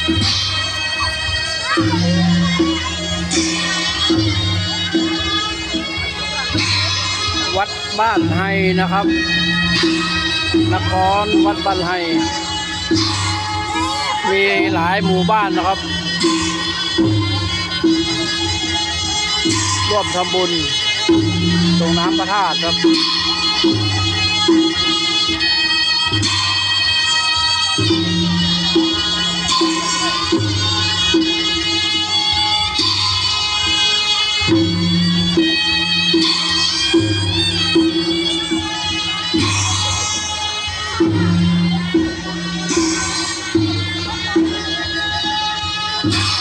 วัดบ้านไฮนะครับ นครวัดบ้านไฮมีหลายหมู่บ้านนะครับ ร่วมทำบุญตรงน้ำพระธาตุครับ Yeah.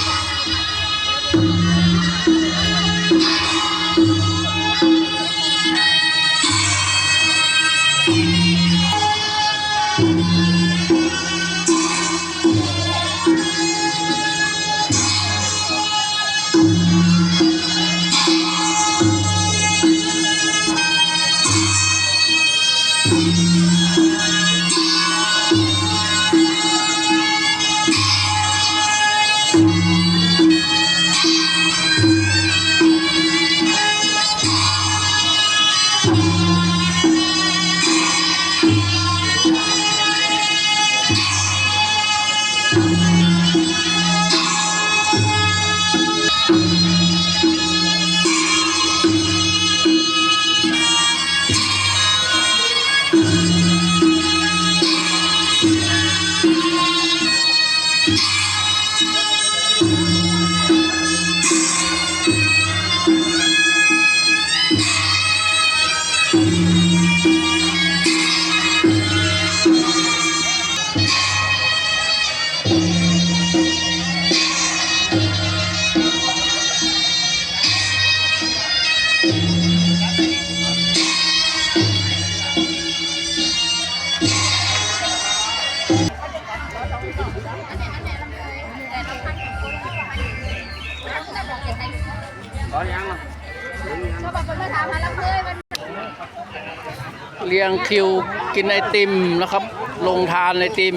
เรียงคิวกินไอติมนะครับ ลงทานไอติม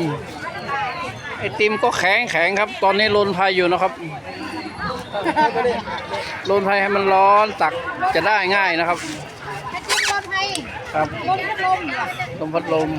ไอติมก็แข็งแข็งครับ ตอนนี้ลนไฟอยู่นะครับลนไฟให้มันร้อนตักจะได้ง่ายนะครับให้จิ้มรถให้ครับลมพัดลมลมพัดลม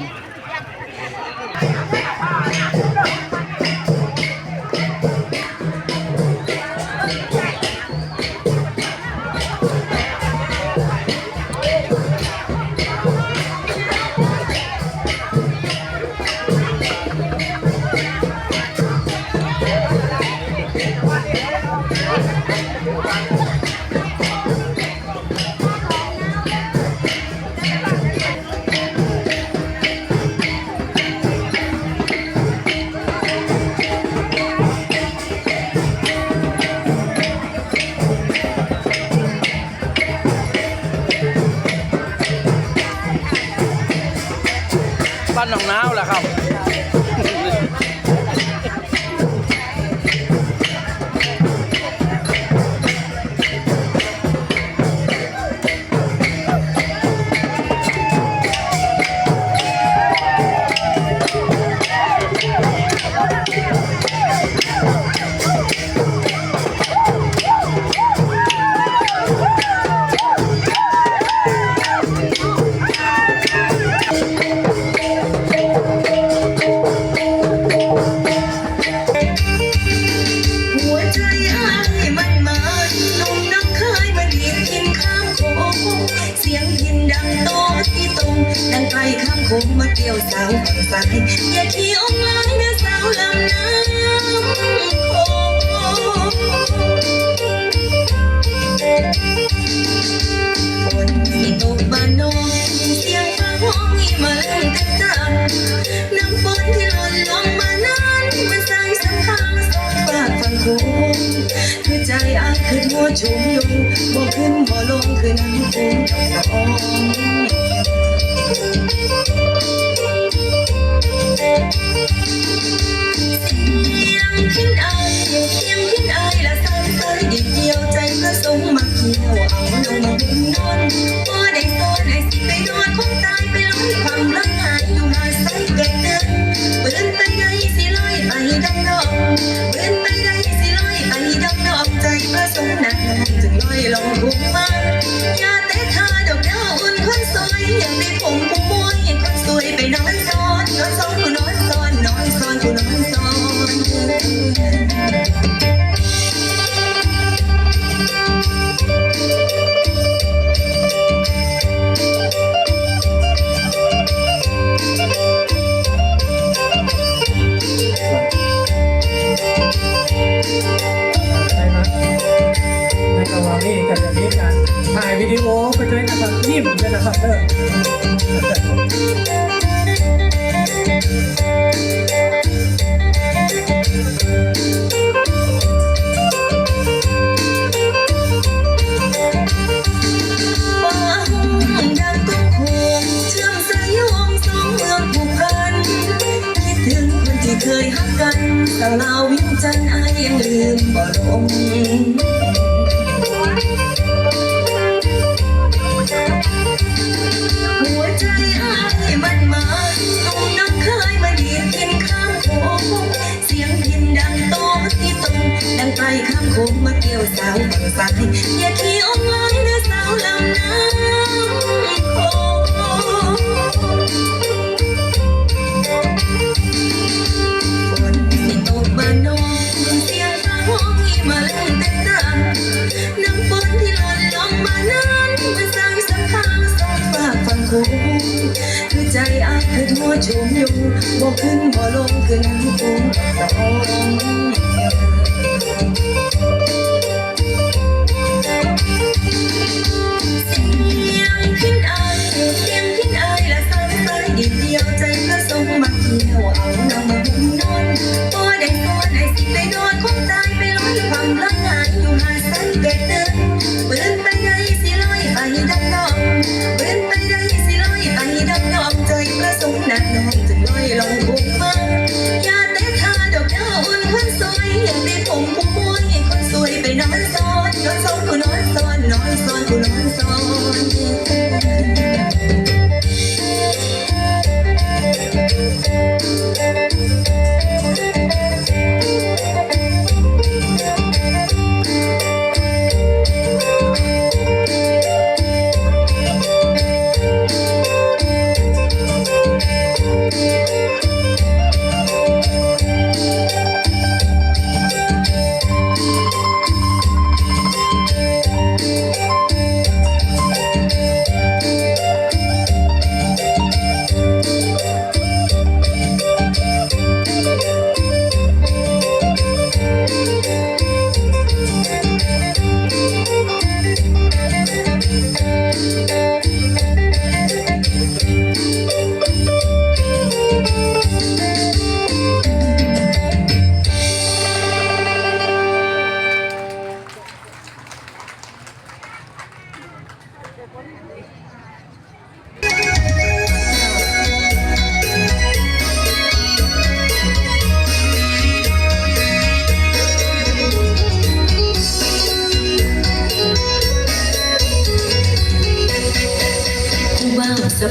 ชุมยุงบ่ขึ้นบ่ลงคือน้ำโขงเจ้าของ หนักน้องจึงลอยลงพุงมาอย่าเตะขาดอกแก้วอุ่นคนสวยอย่างไนระหว่างนี้ก็จะมีการถ่ายวิดีโอไปด้วยนะครับยิ้มด้วยนะครับเด้อฟ้ากดังก้องคงเชื่อมสายโยงสองเมืองผูกพันคิดถึงคนที่เคยฮักกันสาวลาววิงจันทร์อายยังลืมบ่ลง เกี่ยวสาวฝั่งซ้ายอย่าขี้อ่องลอยนะสาวลำน้ำโขงฝนสิตกบ้านนองเสียงฟ้าห้องอีมาเล่นเต็มรังน้ำฝนที่หล่นลงมานั้นมันสร้างสัมพันธ์สองฝากฝั่งคูคือใจอายคือหัวชมอยู่บ่ขึ้นบ่ลงคือน้ำฟูสอง ไหนสิได้นอนคงตายไปลอยความรักงานอยู่หาสังเกต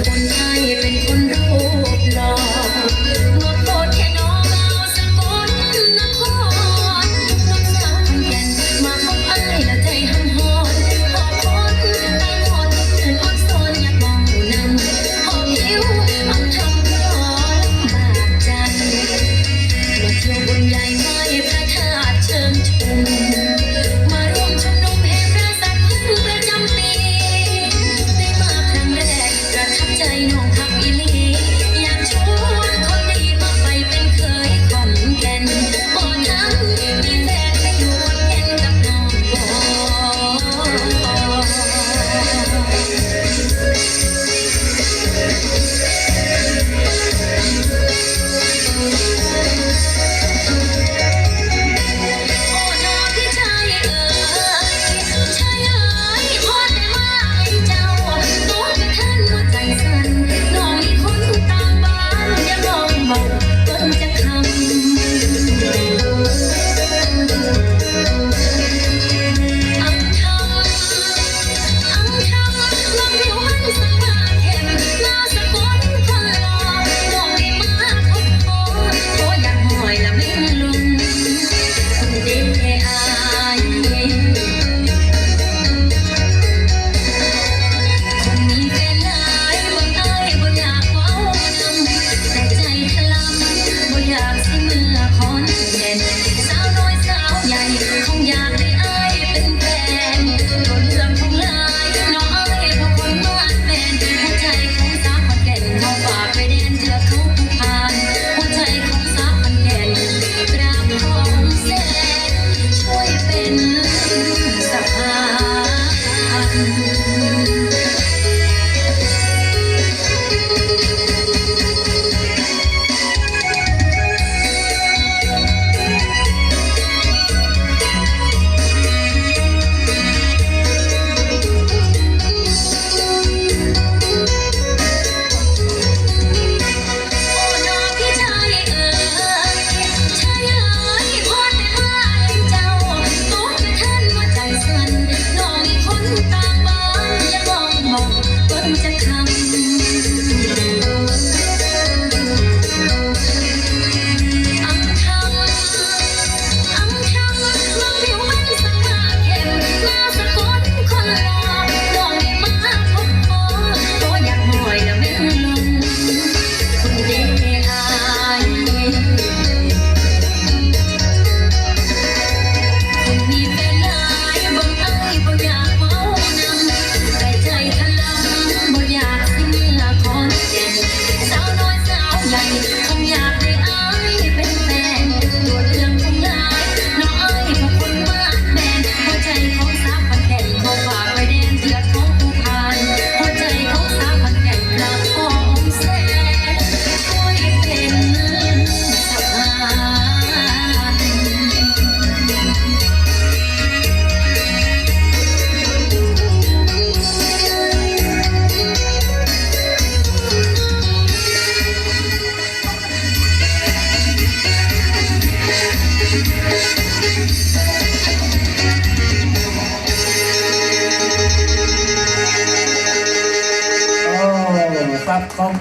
பொன்னாய பெண்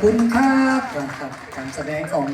คุณครับการแสดงของ